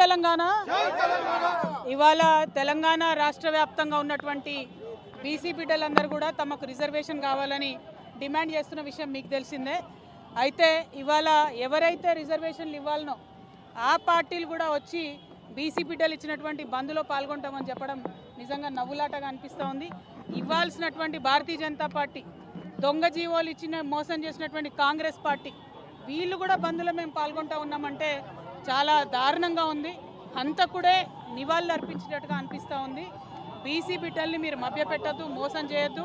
తెలంగాణ. ఇవాళ తెలంగాణ రాష్ట్ర వ్యాప్తంగా ఉన్నటువంటి బీసీ బిడ్డలందరూ కూడా తమకు రిజర్వేషన్ కావాలని డిమాండ్ చేస్తున్న విషయం మీకు తెలిసిందే. అయితే ఇవాళ ఎవరైతే రిజర్వేషన్లు ఇవ్వాలనో ఆ పార్టీలు కూడా వచ్చి బీసీ బిడ్డలు ఇచ్చినటువంటి బంద్లో పాల్గొంటామని చెప్పడం నిజంగా నవ్వులాటగా అనిపిస్తూ ఉంది. ఇవ్వాల్సినటువంటి భారతీయ జనతా పార్టీ దొంగ జీవోలు ఇచ్చిన మోసం చేసినటువంటి కాంగ్రెస్ పార్టీ వీళ్ళు కూడా బంద్లో మేము పాల్గొంటా ఉన్నామంటే చాలా దారుణంగా ఉంది. హంతకుడే నివాళులు అర్పించినట్టుగా అనిపిస్తూ ఉంది. బీసీ బిడ్డల్ని మీరు మభ్యపెట్టద్దు మోసం చేయొద్దు.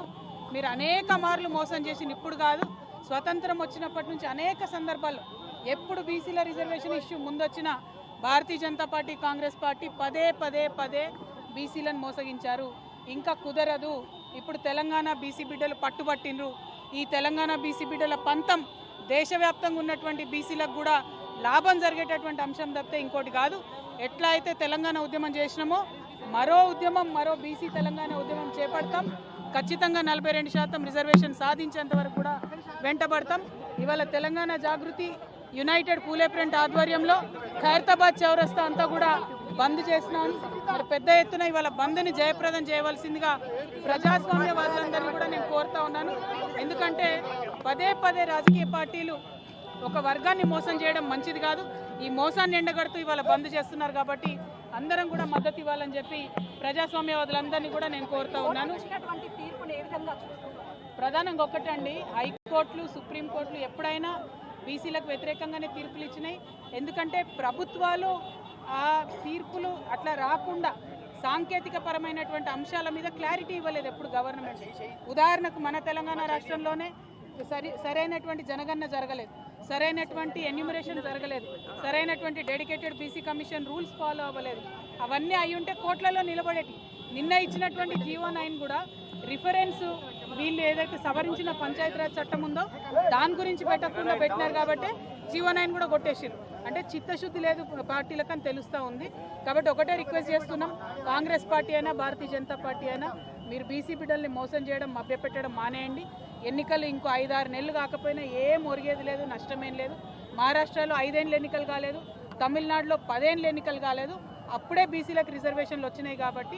మీరు అనేక మార్లు మోసం చేసిన ఇప్పుడు కాదు. స్వతంత్రం వచ్చినప్పటి నుంచి అనేక సందర్భాల్లో ఎప్పుడు బీసీల రిజర్వేషన్ ఇష్యూ ముందొచ్చిన భారతీయ జనతా పార్టీ కాంగ్రెస్ పార్టీ పదే పదే పదే బీసీలను మోసగించారు. ఇంకా కుదరదు. ఇప్పుడు తెలంగాణ బీసీ బిడ్డలు పట్టుబట్టిండ్రు. ఈ తెలంగాణ బీసీ బిడ్డల పంతం దేశవ్యాప్తంగా ఉన్నటువంటి బీసీలకు కూడా లాభం జరిగేటటువంటి అంశం తప్పితే ఇంకోటి కాదు. ఎట్లా అయితే తెలంగాణ ఉద్యమం చేసినామో మరో ఉద్యమం మరో బీసీ తెలంగాణ ఉద్యమం చేపడతాం. ఖచ్చితంగా నలభై రెండు శాతం రిజర్వేషన్ సాధించేంత వరకు కూడా వెంటబడతాం. ఇవాళ తెలంగాణ జాగృతి యునైటెడ్ పూలే ఆధ్వర్యంలో ఖైరతాబాద్ చౌరస్తా అంతా కూడా బంద్ చేసినాం మరి పెద్ద ఎత్తున ఇవాళ బంద్ని జయప్రదం చేయవలసిందిగా ప్రజాస్వామ్యవాదులందరినీ కూడా నేను కోరుతా ఉన్నాను. ఎందుకంటే పదే పదే రాజకీయ పార్టీలు ఒక వర్గాన్ని మోసం చేయడం మంచిది కాదు. ఈ మోసాన్ని ఎండగడుతూ ఇవాళ బంద్ చేస్తున్నారు కాబట్టి అందరం కూడా మద్దతు ఇవ్వాలని చెప్పి ప్రజాస్వామ్యవాదులందరినీ కూడా నేను కోరుతా ఉన్నాను. తీర్పుని ఏ విధంగా ప్రధానంగా ఒక్కటండి హైకోర్టులు సుప్రీంకోర్టులు ఎప్పుడైనా బీసీలకు వ్యతిరేకంగానే తీర్పులు ఇచ్చినాయి. ఎందుకంటే ప్రభుత్వాలు ఆ తీర్పులు అట్లా రాకుండా సాంకేతిక పరమైనటువంటి అంశాల మీద క్లారిటీ ఇవ్వలేదు ఎప్పుడు గవర్నమెంట్. ఉదాహరణకు మన తెలంగాణ రాష్ట్రంలోనే సరి సరైనటువంటి జనగణన జరగలేదు. సరైనటువంటి ఎన్యూమరేషన్ జరగలేదు. సరైనటువంటి dedicated BC commission rules follow అవ్వలేదు. అవన్నీ అయి ఉంటే కోట్లలో నిలబడేటి. నిన్న ఇచ్చినటువంటి జీవో నైన్ కూడా రిఫరెన్సు ఏదైతే సవరించిన పంచాయతీరాజ్ చట్టం ఉందో దాని గురించి పెట్టకుండా పెట్టినారు కాబట్టి జీవో నైన్ కూడా కొట్టేసారు అంటే చిత్తశుద్ధి లేదు పార్టీలకు అని తెలుస్తూ ఉంది. కాబట్టి ఒకటే రిక్వెస్ట్ చేస్తున్నాం. కాంగ్రెస్ పార్టీ అయినా భారతీయ జనతా పార్టీ అయినా మీరు బీసీ బిడ్డల్ని మోసం చేయడం మభ్యపెట్టడం మానేయండి. ఎన్నికలు ఇంకో ఐదారు నెలలు కాకపోయినా ఏం ఒరిగేది లేదు నష్టమేం లేదు. మహారాష్ట్రలో ఐదేళ్ళు ఎన్నికలు కాలేదు. తమిళనాడులో పదేళ్ళు ఎన్నికలు కాలేదు. అప్పుడే బీసీలకు రిజర్వేషన్లు వచ్చినాయి కాబట్టి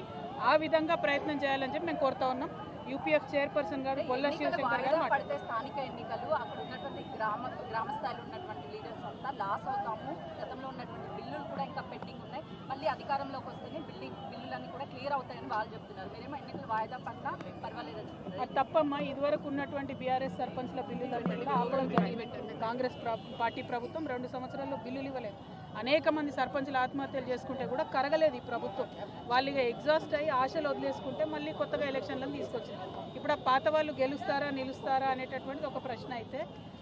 ఆ విధంగా ప్రయత్నం చేయాలని చెప్పి మేము కోరుతా ఉన్నాం. యూపీఎఫ్ చైర్పర్సన్ గారు బొల్ల శివశంకర్ గారు స్థానిక ఎన్నికలు అక్కడ ఉన్నటువంటి గ్రామ గ్రామస్థాయిలో ఉన్నటువంటి లీడర్స్ అంతా లాస్ అవుతాము. గతంలో ఉన్నటువంటి బిల్లులు కూడా ఇంకా పెండింగ్ ఉన్నాయి. మళ్ళీ అధికారంలోకి వస్తేనే బిల్డింగ్ బిల్లులన్నీ కూడా క్లియర్ అవుతాయని వాళ్ళు చెప్తున్నారు. మీరేమో ఎన్నికలు వాయిదా పడినా పర్వాలేదని అది తప్పమ్మా. ఇదివరకు ఉన్నటువంటి బీఆర్ఎస్ సర్పంచ్ల బిల్లులన్నీ కూడా ఆపడం జరిగింది. కాంగ్రెస్ పార్టీ ప్రభుత్వం రెండు సంవత్సరాల్లో బిల్లులు ఇవ్వలేదు. అనేక మంది సర్పంచులు ఆత్మహత్యలు చేసుకుంటే కూడా కరగలేదు ఈ ప్రభుత్వం. వాళ్ళు ఎగ్జాస్ట్ అయ్యి ఆశలు వదిలేసుకుంటే మళ్ళీ కొత్తగా ఎలక్షన్లను తీసుకొచ్చింది ఇప్పుడు ఆ పాత వాళ్ళు గెలుస్తారా నిలుస్తారా అనేటటువంటిది ఒక ప్రశ్న అయితే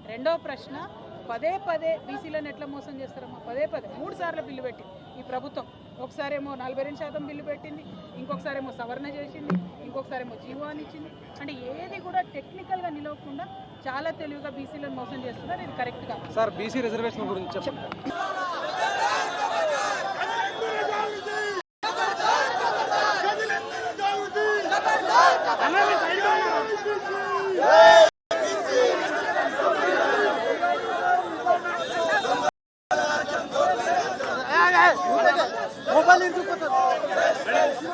రెండవ ప్రశ్న పదే పదే బీసీలను ఎట్లా మోసం చేస్తారమ్మా. పదే పదే మూడు సార్లు బిల్లు పెట్టి ఈ ప్రభుత్వం. ఒకసారేమో నలభై రెండు శాతం బిల్లు పెట్టింది ఇంకొకసారేమో సవరణ చేసింది ఇంకొకసారేమో జీవో అని ఇచ్చింది. అంటే ఏది కూడా టెక్నికల్గా నిలవకుండా చాలా తెలివిగా బీసీలను మోసం చేస్తున్నారు. ఇది కరెక్ట్ కాదు సార్ బీసీ రిజర్వేషన్ గురించి చెప్పండి. মোবাইল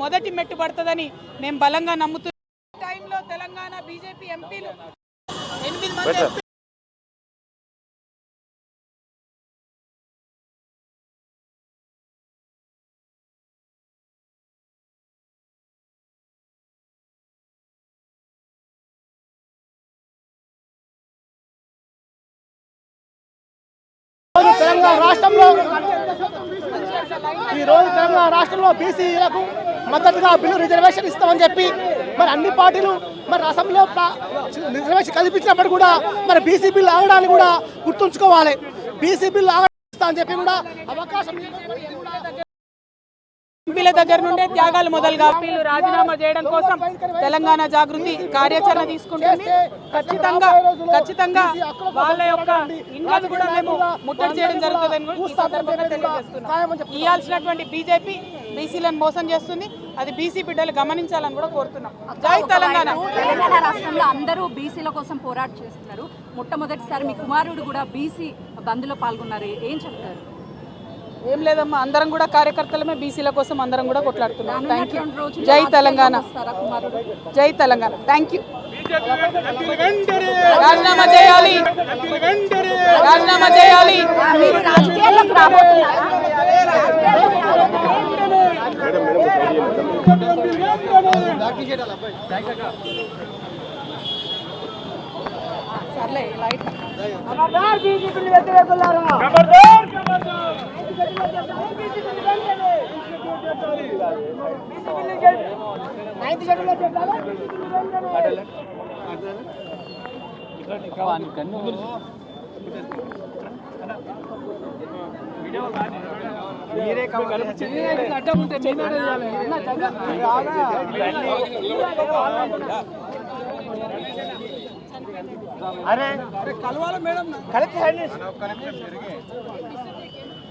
మొదటి మెట్టు పడుతుందని మేము బలంగా నమ్ముతున్నాం. టైంలో తెలంగాణ బీజేపీ ఎంపీలు. ఎనిమిది మంది తెలంగాణ రాష్ట్రంలో ఈ రోజు తెలంగాణ రాష్ట్రంలో బీసీలకు మద్దతుగా బిల్లు రిజర్వేషన్ ఇస్తామని చెప్పి మరి అన్ని పార్టీలు మరి అసెంబ్లీలో రిజర్వేషన్ కల్పించినప్పుడు కూడా మరి బీసీ బిల్లు ఆగడాన్ని కూడా గుర్తుంచుకోవాలి. బీసీ బిల్లు ఆగడం అని చెప్పి కూడా అవకాశం ఎంపీల దగ్గర నుండే త్యాగాలు మొదలుగా ఎంపీలు రాజీనామా చేయడం కోసం తెలంగాణ జాగృతి కార్యాచరణ తీసుకుంటుంది. ఖచ్చితంగా ఖచ్చితంగా వాళ్ళ యొక్క ఇళ్ళను కూడా మేము ముట్టడి చేయడం జరుగుతుందని కూడా ఈ సందర్భంగా తెలియజేస్తున్నాం. ఇవ్వాల్సినటువంటి బీజేపీ బీసీలను మోసం చేస్తుంది. అది బీసీ బిడ్డలు గమనించాలని కూడా కోరుతున్నాం. జై తెలంగాణ. తెలంగాణ రాష్ట్రంలో అందరూ బీసీల కోసం పోరాట చేస్తున్నారు. మొట్టమొదటిసారి మీ కుమారుడు కూడా బీసీ బంద్లో పాల్గొన్నారు. ఏం చెప్తారు? ఏం లేదమ్మా అందరం కూడా కార్యకర్తలమే బీసీల కోసం అందరం కూడా కొట్లాడుతున్నాం. థ్యాంక్ యూ జై తెలంగాణ. జై తెలంగాణ. థ్యాంక్ యూ రాజీనామా చేయాలి. రాజీనామా చేయాలి. మీరు రాజకీయాల్లోకి రాబోతున్నారా సర్లే లైట్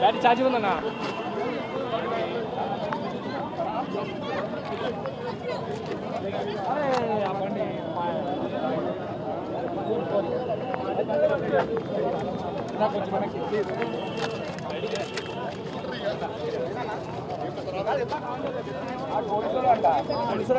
బ్యాటరీ ఛార్జ్ ఉందన్నా పోలీసులు